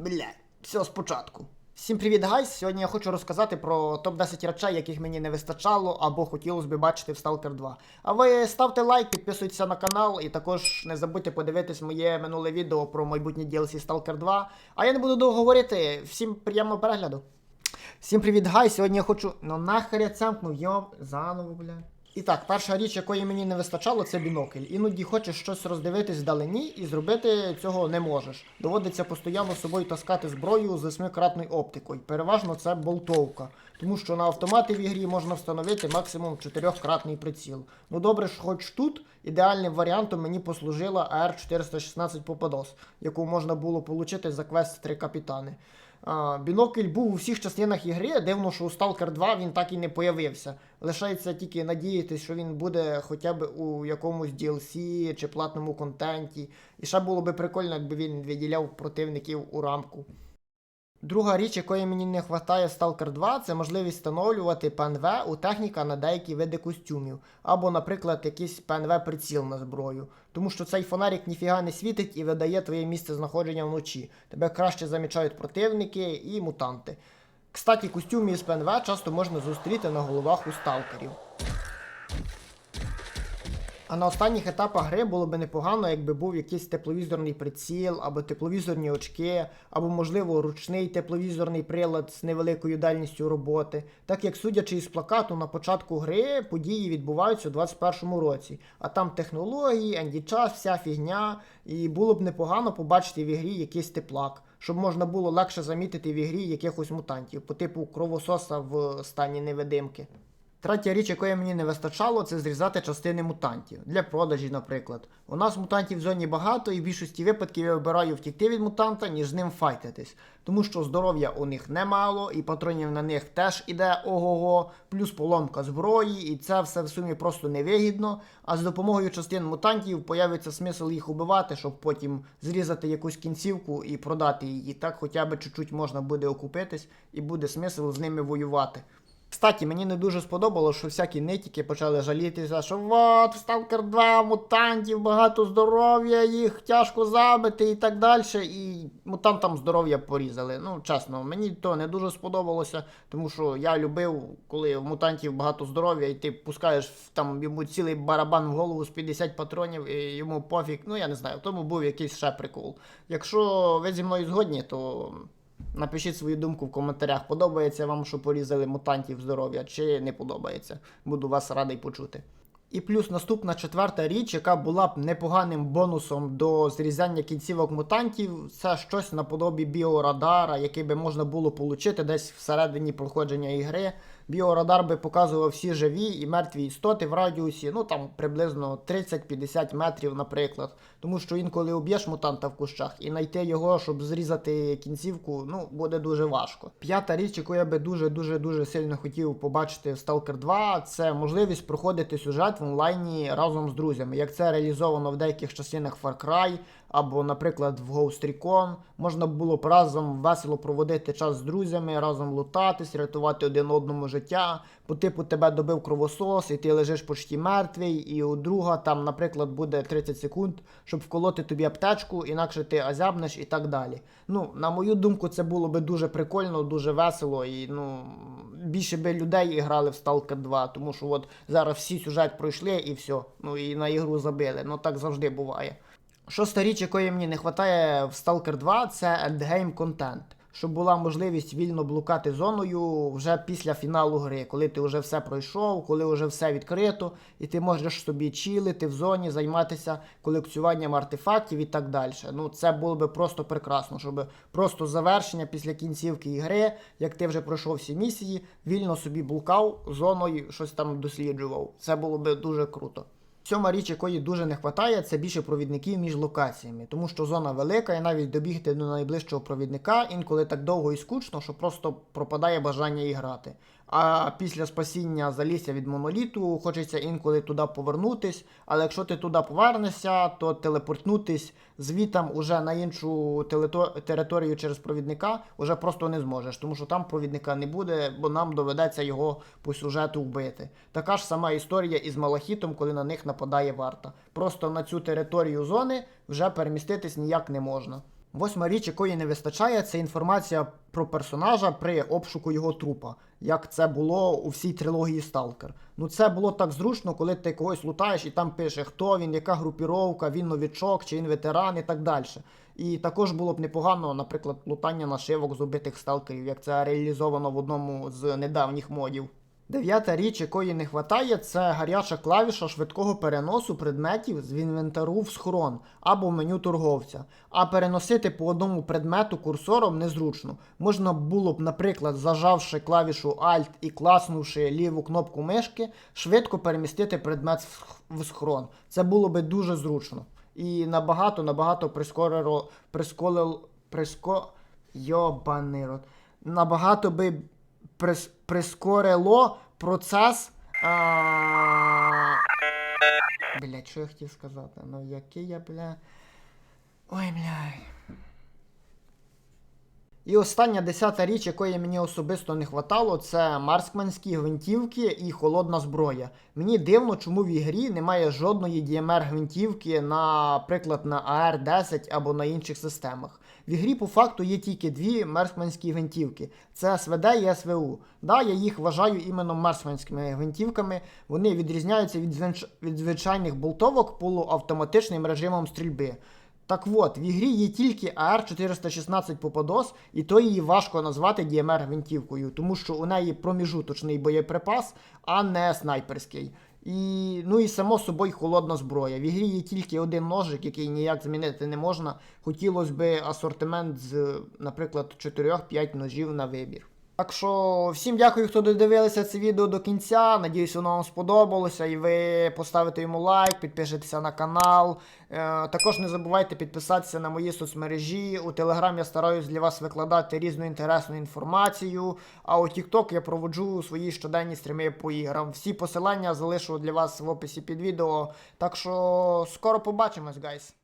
Бля, все спочатку. Всім привіт, гайс! Сьогодні я хочу розказати про топ-10 речей, яких мені не вистачало або хотілося б бачити в Stalker 2. А ви ставте лайк, підписуйтесь на канал і також не забудьте подивитись моє минуле відео про майбутнє DLC Stalker 2. А я не буду довго говорити. Всім приємного перегляду. Всім привіт, гай! Сьогодні я хочу. Ну нахер я цямкнув, йоп, заново, бля. І так, перша річ, якої мені не вистачало, це бінокль. Іноді хочеш щось роздивитись вдалині і зробити цього не можеш. Доводиться постійно з собою таскати зброю з восьмикратною оптикою. Переважно це болтовка. Тому що на автоматі в ігрі можна встановити максимум чотирьохкратний приціл. Ну добре ж, хоч тут ідеальним варіантом мені послужила AR416 Попадос, яку можна було отримати за квест 3 капітани. Бінокль був у всіх частинах ігри. Дивно, що у Stalker 2 він так і не появився. Лишається тільки надіятися, що він буде хоча б у якомусь DLC чи платному контенті. І ще було би прикольно, якби він виділяв противників у рамку. Друга річ, якої мені не вистачає в Stalker 2, це можливість встановлювати ПНВ у техніка на деякі види костюмів, або, наприклад, якийсь ПНВ-приціл на зброю. Тому що цей фонарик ніфіга не світить і видає твоє місце знаходження вночі. Тебе краще замічають противники і мутанти. Кстати, костюми із ПНВ часто можна зустріти на головах у сталкерів. А на останніх етапах гри було би непогано, якби був якийсь тепловізорний приціл, або тепловізорні очки, або, можливо, ручний тепловізорний прилад з невеликою дальністю роботи. Так як судячи із плакату на початку гри, події відбуваються у 21-му році. А там технології, ендічас, вся фігня. І було б непогано побачити в ігрі якийсь теплак, щоб можна було легше замітити в ігрі якихось мутантів, по типу кровососа в стані невидимки. Третя річ, якої мені не вистачало, це зрізати частини мутантів для продажі, наприклад. У нас мутантів в зоні багато, і в більшості випадків я вибираю втікти від мутанта, ніж з ним файтитись. Тому що здоров'я у них немало, і патронів на них теж іде ого-го, плюс поломка зброї, і це все в сумі просто невигідно. А з допомогою частин мутантів появиться смисл їх убивати, щоб потім зрізати якусь кінцівку і продати її. Так хоча б чуть-чуть можна буде окупитись, і буде смисл з ними воювати. Кстати, мені не дуже сподобалося, що всякі нитіки почали жалітися, що от, в Stalker 2 мутантів багато здоров'я, їх тяжко забити і так далі. І мутантам здоров'я порізали. Ну, чесно, мені то не дуже сподобалося, тому що я любив, коли в мутантів багато здоров'я, і ти пускаєш там йому цілий барабан в голову з 50 патронів, і йому пофіг. Ну я не знаю, в тому був якийсь ще прикол. Якщо ви зі мною згодні, то. Напишіть свою думку в коментарях, подобається вам, що порізали мутантів здоров'я, чи не подобається. Буду вас радий почути. І плюс наступна четверта річ, яка була б непоганим бонусом до зрізання кінцівок мутантів, це щось наподобі біорадара, який би можна було отримати десь всередині проходження ігри. Біорадар би показував всі живі і мертві істоти в радіусі, ну там приблизно 30-50 метрів, наприклад. Тому що інколи уб'єш мутанта в кущах і знайти його, щоб зрізати кінцівку, ну буде дуже важко. П'ята річ, яку я би дуже-дуже дуже сильно хотів побачити в Stalker 2, це можливість проходити сюжет в онлайні разом з друзями. Як це реалізовано в деяких частинах Far Cry, або, наприклад, в Ghost Recon. Можна було б разом весело проводити час з друзями, разом лутатись, рятувати один одному життя. По типу тебе добив кровосос, і ти лежиш почти мертвий, і у друга там, наприклад, буде 30 секунд, щоб вколоти тобі аптечку, інакше ти азябнеш і так далі. Ну, на мою думку, це було би дуже прикольно, дуже весело, і ну більше би людей грали в Stalker 2, тому що от зараз всі сюжет пройшли і все. Ну і на ігру забили. Ну так завжди буває. Шоста річ, якої мені не вистачає в Stalker 2, це ендгейм контент. Щоб була можливість вільно блукати зоною вже після фіналу гри, коли ти вже все пройшов, коли вже все відкрито, і ти можеш собі чилити в зоні, займатися колекціюванням артефактів і так далі. Ну це було би просто прекрасно, щоб просто завершення після кінцівки ігри, як ти вже пройшов всі місії, вільно собі блукав зоною, щось там досліджував. Це було би дуже круто. Сьома річ, якої дуже не вистачає, це більше провідників між локаціями, тому що зона велика, і навіть добігти до найближчого провідника інколи так довго і скучно, що просто пропадає бажання і грати. А після спасіння залісся від моноліту, хочеться інколи туди повернутись, але якщо ти туди повернешся, то телепортнутись звітам уже на іншу територію через провідника уже просто не зможеш, тому що там провідника не буде, бо нам доведеться його по сюжету вбити. Така ж сама історія із Малахітом, коли на них нападає варта. Просто на цю територію зони вже переміститись ніяк не можна. Восьма річ, якої не вистачає, це інформація про персонажа при обшуку його трупа, як це було у всій трилогії Сталкер. Ну це було так зручно, коли ти когось лутаєш і там пише, хто він, яка групіровка, він новічок, чи він ветеран і так далі. І також було б непогано, наприклад, лутання нашивок з убитих сталкерів, як це реалізовано в одному з недавніх модів. Дев'ята річ, якої не вистачає, це гаряча клавіша швидкого переносу предметів з інвентару в схрон або в меню торговця. А переносити по одному предмету курсором незручно. Можна було б, наприклад, зажавши клавішу Alt і класнувши ліву кнопку мишки, швидко перемістити предмет в схрон. Це було би дуже зручно. І набагато, набагато прискорило, прискорило, приско... Йобаний рот. Набагато би прискорило процес. А... Бля, що я хотів сказати? Ну який я, бля. Ой, бля. І остання десята річ, якої мені особисто не хватало, це марксманські гвинтівки і холодна зброя. Мені дивно, чому в ігрі немає жодної DMR гвинтівки, наприклад, на AR-10 або на інших системах. В ігрі по факту є тільки дві мерсманські гвинтівки: це СВД і СВУ. Да, я їх вважаю іменно мерсманськими гвинтівками. Вони відрізняються від, від звичайних болтовок полуавтоматичним режимом стрільби. Так от, в ігрі є тільки AR416 Попадос, і то її важко назвати DMR гвинтівкою, тому що у неї проміжуточний боєприпас, а не снайперський. І, ну і само собою холодна зброя. В ігрі є тільки один ножик, який ніяк змінити не можна. Хотілося б асортимент з, наприклад, 4-5 ножів на вибір. Так що всім дякую, хто додивилися це відео до кінця. Надіюсь, воно вам сподобалося. І ви поставите йому лайк, підпишетеся на канал. Е, також не забувайте підписатися на мої соцмережі. У Телеграм я стараюсь для вас викладати різну інтересну інформацію. А у TikTok я проводжу свої щоденні стріми по іграм. Всі посилання залишу для вас в описі під відео. Так що скоро побачимось, гайс.